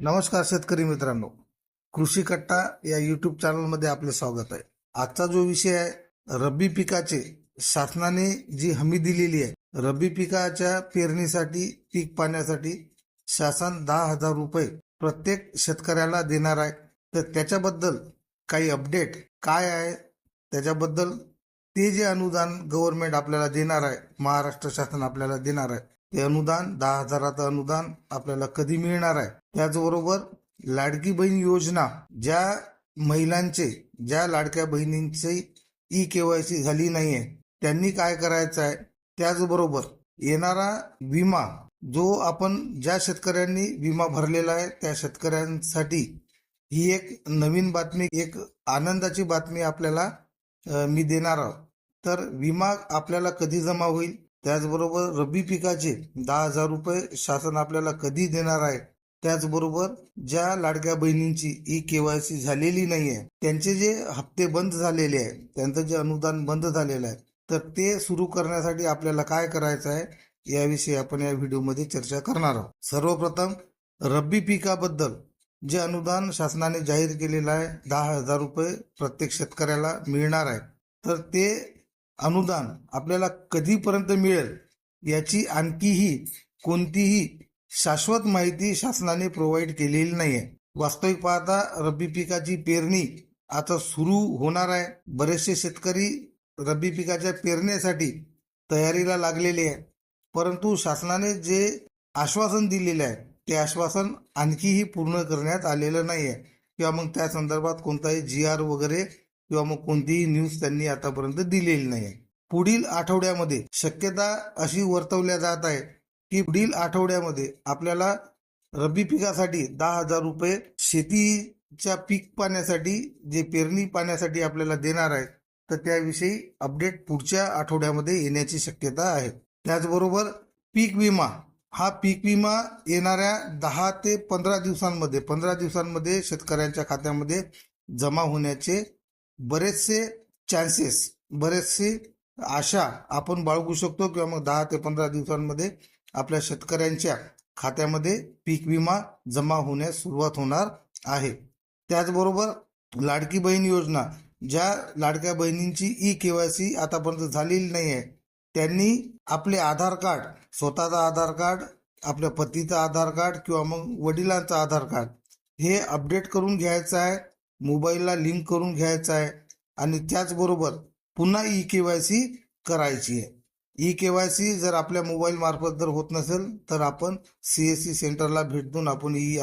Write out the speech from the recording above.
नमस्कार शेतकरी मित्रांनो. कृषी कट्टा या युट्यूब चॅनलमध्ये आपले स्वागत आहे. आजचा जो विषय आहे रब्बी पिकाचे शासनाने जी हमी दिलेली आहे रब्बी पिकाच्या पेरणीसाठी पीक पाण्यासाठी शासन दहा हजार रुपये प्रत्येक शेतकऱ्याला देणार आहे. तर त्याच्याबद्दल काही अपडेट काय आहे त्याच्याबद्दल ते जे अनुदान गव्हर्नमेंट आपल्याला देणार आहे महाराष्ट्र शासन आपल्याला देणार आहे ते अनुदान दहा हजाराचं अनुदान आपल्याला कधी मिळणार आहे? त्याचबरोबर लाडकी बहीण योजना ज्या महिलांचे ज्या लाडक्या बहिणींची ई केवायसी झाली नाहीये त्यांनी काय करायचं आहे? त्याचबरोबर येणारा विमा जो आपण ज्या शेतकऱ्यांनी विमा भरलेला आहे त्या शेतकऱ्यांसाठी ही एक नवीन बातमी एक आनंदाची बातमी आपल्याला मी देणार आहोत. तर विमा आपल्याला कधी जमा होईल? त्याचबरोबर रब्बी पिकाचे दहा हजार रुपये शासन आपल्याला कधी देणार आहे? त्याचबरोबर ज्या लाडक्या बहिणींची ई केवायसी झालेली नाही आहे त्यांचे जे हप्ते बंद झालेले आहे त्यांचं जे अनुदान बंद झालेलं आहे तर ते सुरू करण्यासाठी आपल्याला काय करायचं आहे? याविषयी आपण या व्हिडिओमध्ये चर्चा करणार आहोत. सर्वप्रथम रब्बी पिकाबद्दल जे अनुदान शासनाने जाहीर केलेलं आहे दहा हजार रुपये प्रत्येक शेतकऱ्याला मिळणार आहे तर ते अनुदान आपल्याला कधीपर्यंत मिळेल याची आणखीही कोणतीही शाश्वत माहिती शासनाने प्रोव्हाइड केलेली नाहीये. वास्तविक पाहता रब्बी पिकाची पेरणी आता सुरू होणार आहे. बरेचसे शेतकरी रब्बी पिकाच्या पेरण्यासाठी तयारीला लागलेले आहे परंतु शासनाने जे आश्वासन दिलेले आहे ते आश्वासन आणखीही पूर्ण करण्यात आलेलं नाही आहे किंवा मग त्या संदर्भात कोणताही जी आर वगैरे किंवा मग कोणतीही न्यूज त्यांनी आतापर्यंत दिलेली नाही पुढील आठवड्यामध्ये शक्यता अशी वर्तवल्या जात आहे की पुढील आठवड्यामध्ये आपल्याला रब्बी पिकासाठी दहा हजार रुपये शेतीच्या पीक पाण्यासाठी जे पेरणी पाण्यासाठी आपल्याला देणार आहे तर त्याविषयी अपडेट पुढच्या आठवड्यामध्ये येण्याची शक्यता आहे. त्याचबरोबर पीक विमा हा पीक विमा येणाऱ्या दहा ते पंधरा दिवसांमध्ये पंधरा दिवसांमध्ये शेतकऱ्यांच्या खात्यामध्ये जमा होण्याचे बरेचसे चान्सेस बरेचसे आशा आपण बाळगू शकतो किंवा मग दहा ते पंधरा दिवसांमध्ये आपल्या शेतकऱ्यांच्या खात्यामध्ये पीक विमा जमा होण्यास सुरुवात होणार आहे. त्याचबरोबर लाडकी बहीण योजना ज्या लाडक्या बहिणींची ई केवायसी आतापर्यंत झालेली नाही आहे त्यांनी आपले आधार कार्ड स्वतःचा आधार कार्ड आपल्या पतीचं आधार कार्ड किंवा मग वडिलांचं आधार कार्ड हे अपडेट करून घ्यायचं आहे. मोबाईलला लिंक करून घ्यायचं आहे आणि त्याचबरोबर पुन्हा ई केवायसी करायची आहे. ई केवायसी जर आपल्या मोबाईल मार्फत जर होत नसेल तर आपण सी एस सी सेंटरला भेट देऊन आपण ई